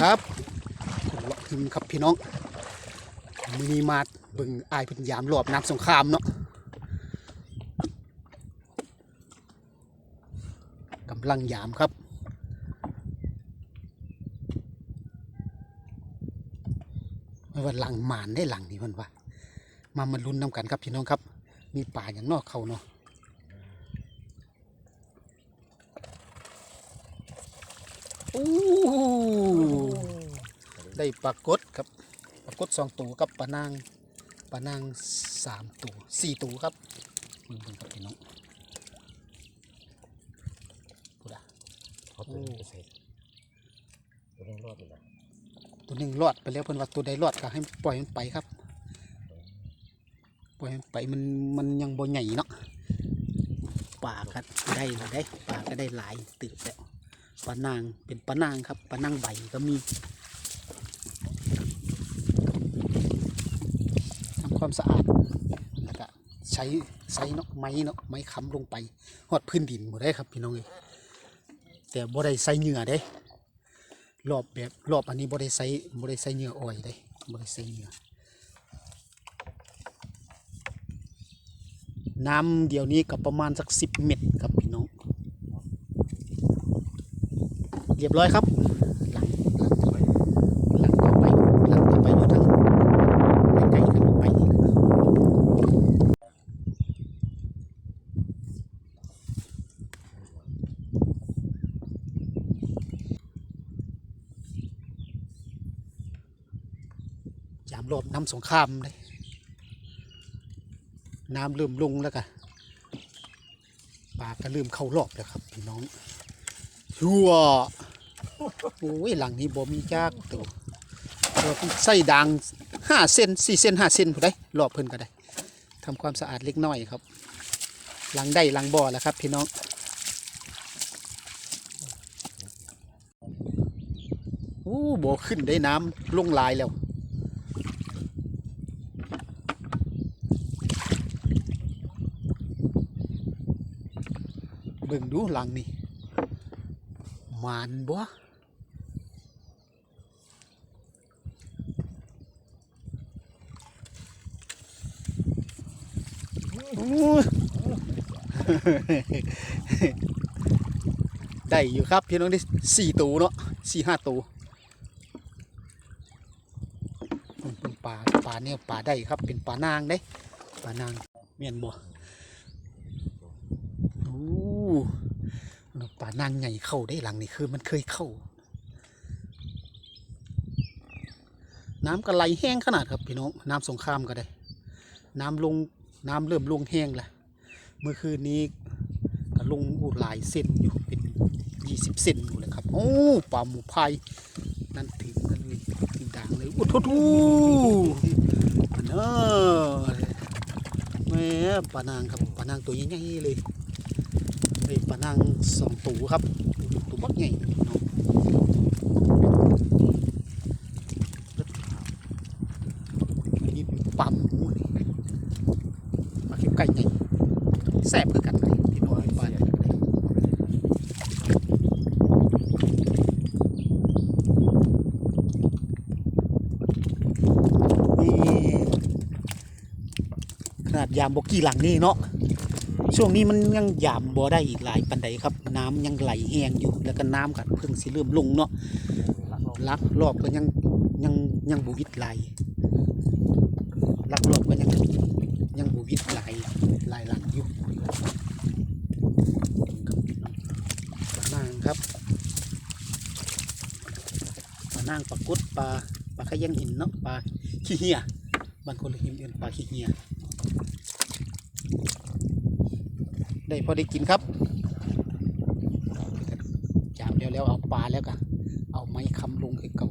ครับคนเลาะหิมครับพี่น้องมินิมาร์ทเบิ่งอายเป็นยามรอบน้ำสงครามเนาะกำลังยามครับไม่ว่าหลังหมานได้หลังนี่มันว่ามามันลุ้นน้ำกันครับพี่น้องครับ มีป่าอย่างนอกเขาเนาะโอ้ ได้ปรากฏครับปรากฏสองตัวกับปลานางปลานางสามตัวสี่ตัวครับนี่เบิ่งครับพี่น้องพูดอะเขาตัวนี้ไปใส่ตัวนี้รอดอยู่นะตัวหนึ่งรอดไปแล้วเพิ่นว่าตัวใดรอดก็ให้ปล่อยมันไปครับ ปล่อยมันไปมันมันยังบ่ใหญ่เนาะป่าก็ได้ละได้ป่าก็ได้หลายตืบแล้วปลานางเป็นปลานางครับปลานางใบก็มีทำ ความสะอาดแล้วก็ใช้ใช้เนาะไม้เนาะไม้ค้ำลงไปหอดพื้นดินหมดได้ครับพี่น้องเอ้ยแต่บ่ได้ใส่เหงื่อเด้รอบแบบรอบอันนี้บ่ได้ใส่บ่ได้ใส่เหงื่ออ้อยเด้บ่ได้ใส่เหงื่อน้ำเดี๋ยวนี้ก็ประมาณสักสิบเมตรครับพี่น้อง เรียบร้อยครับ หลังหลังต่อไปหลังต่อไปอยู่ทางใกล้ๆกันลงไปนี่แหละยามรอบน้ำสงครามเลยน้ำเริ่มลงแล้วกันปลาก็เริ่มเข้ารอบแล้วครับพี่น้องชัวโอ้ยหลังนี้บ่มีจากตัวต้องใส่ดังห้าเซนสี่เซนห้าเซนผู้ใดรอบเพิ่นก็ได้ทำความสะอาดเล็กน้อยครับ หลังได้หลังบ่อแล้วครับ พี่น้องโอ้บ่ขึ้นได้น้ำลงลายแล้ว เบิ่งดูหลังนี่มานบ่ได้อยู่ครับพี่น้องได้สี่ตัวเนาะสี่ห้าตัวมันเป็นป่าป่าเนี่ยป่าได้ครับเป็นป่านางได้ป่านางเมียนบ่โอ้ ป่านางใหญ่เข้าได้หลังนี่คือมันเคยเข้า น้ำก็ไหลแห้งขนาดครับพี่น้องน้ำสงครามก็ได้ น้ำลงน้ำเริ่มลงแห้งแล้วเมื่อคืนนี้ก็ลงอูหลายเส้นอยู่เป็นยี่สิบเซนอยู่เลยครับโอ้ปลาหมูพายนั่นถึงนั่นเลยถึงด่างเลยโอ้โหทูมันออแม่ปลานางครับปลานางตัวใหญ่ๆเลย ไอ้ปลานางสองตัวครับตัวบักใหญ่เนาะปั๊มมูนี่มาเก็บไก่ใหญ่แซ่บคือกันเลยพี่น้องปลาเนี่ยนี่ขนาดยามบกี้หลังนี่เนาะ ช่วงนี้มันยังยามบ่ได้อีกหลายปันใดครับ น้ำยังไหลแห้งอยู่แล้วก็น้ำก็เพิ่งสิเริ่มลงเนาะลักลอบกรอบก็ยังยังยังบุวิดไหลลักรอบก็ยังยังบุวิดไหลไหลหลังอยู่ปลานางครับปลานางปลากุดปลาปลาขยังหินเนาะปลาขี้เหี่ยบางคนเรียกเอิ้นปลาขี้เหี่ย ได้พอได้กินครับจามแล้วแล้วเอาปลาแล้วก็เอาไม้คำลงให้เก่า